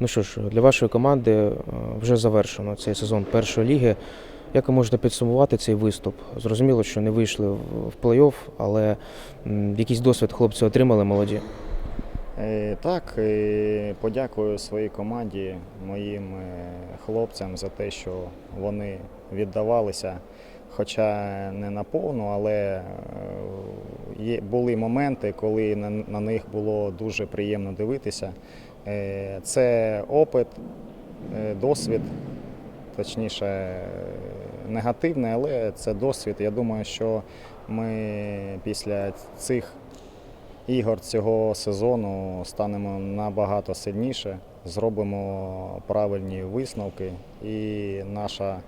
Ну що ж, для вашої команди е, вже завершено цей сезон першої ліги. Як ви можете підсумувати цей виступ? Зрозуміло, що не вийшли в плей-офф, але якийсь досвід хлопці отримали молоді. Е, Так, подякую своїй команді, моїм е, хлопцям за те, що вони віддавалися, хоча не наповну, але є, були моменти, коли на, на них було дуже приємно дивитися. Е, Це опит, е, досвід, точніше, е, негативний, але це досвід. Я думаю, що ми після цих ігор цього сезону станемо набагато сильніше, зробимо правильні висновки, і наша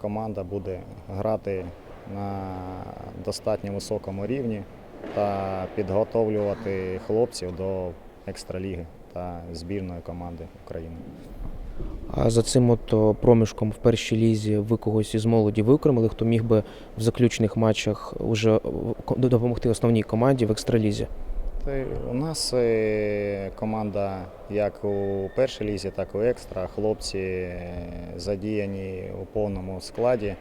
команда буде грати на достатньо високому рівні та підготовлювати хлопців до екстраліги та збірної команди України. А за цим от проміжком в першій лізі ви когось із молоді виокремили, хто міг би в заключних матчах уже допомогти основній команді в екстралізі? У нас е, команда як у першій лізі, так і у екстра. Хлопці е, задіяні у повному складі.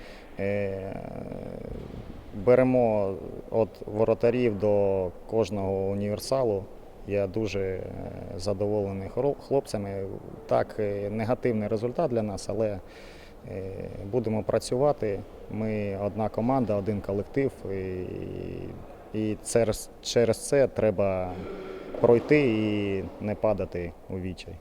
Беремо від воротарів до кожного універсалу. Я дуже е, задоволений хлопцями. Так, е, негативний результат для нас, але е, будемо працювати. Ми одна команда, один колектив. І, і через, через це треба пройти і не падати у відчай.